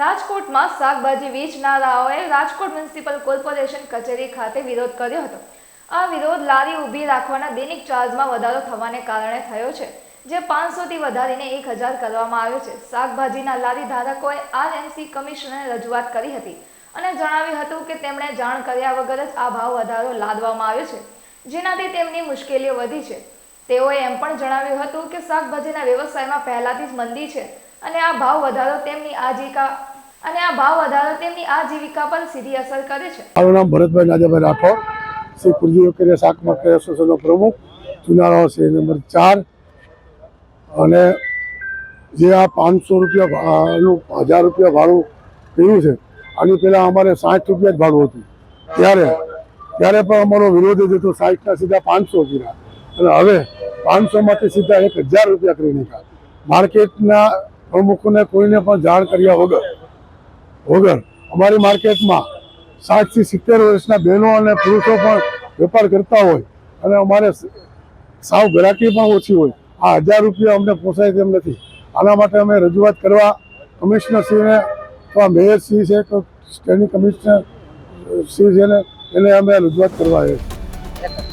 રાજકોટમાં શાકભાજી વેચનારાઓએ Rajkot municipal corporation કચેરી ખાતે વિરોધ કર્યો હતો. આ વિરોધ લારી ઊભી રાખવાના દૈનિક ચાર્જમાં વધારો થવાને કારણે થયો છે, જે પાંચસોથી વધારીને એક હજાર કરવામાં આવ્યો છે. શાકભાજીના લારી ધારકોએ આરએમસી કમિશનરને રજૂઆત કરી હતી અને જણાવ્યું હતું કે તેમણે જાણ કર્યા વગર જ આ ભાવ વધારો લાદવામાં આવ્યો છે, જેનાથી તેમની મુશ્કેલીઓ વધી છે. તેઓએ એમ પણ જણાવ્યું હતું કે શાકભાજીના વ્યવસાયમાં પહેલાથી જ મંદી છે અને આ ભાવ વધારો તેમની આજીવિકા અને આ ભાવ વધારો તેમની આજીવિકા પર સીધી અસર કરે છે. મારું નામ ભરતભાઈ નાજાભાઈ રાઠોડ, શ્રી કુરજી વકીલે શાક માર્કેટ એસોસિએશનનો પ્રમુખ, ચુનારાઓ છે નંબર ચાર. અને જે આ પાંચસો રૂપિયા હજાર રૂપિયા ભાડું કર્યું છે, આની પહેલાં અમારે સાઠ રૂપિયા જ ભાડું હતું. ત્યારે ત્યારે પણ અમારો વિરોધ જ હતો, સાઠના સીધા પાંચસો કર્યા. અને હવે પાંચસોમાંથી સીધા એક હજાર રૂપિયા કરી નાખ્યા. માર્કેટના પ્રમુખોને કોઈને પણ જાણ કર્યા વગર વગર અમારી માર્કેટમાં સાઠથી સિત્તેર વર્ષના બહેનો અને પુરુષો પણ વેપાર કરતા હોય અને અમારે સાવ ગ્રાહકી પણ ઓછી હોય. આ હજાર રૂપિયા અમને પોસાય તેમ નથી. આના માટે અમે રજૂઆત કરવા કમિશનરશ્રીને, અથવા મેયરશ્રી છે, કે સ્ટેન્ડિંગ કમિશનર શ્રી છે ને, એને અમે રજૂઆત કરવા આવ્યા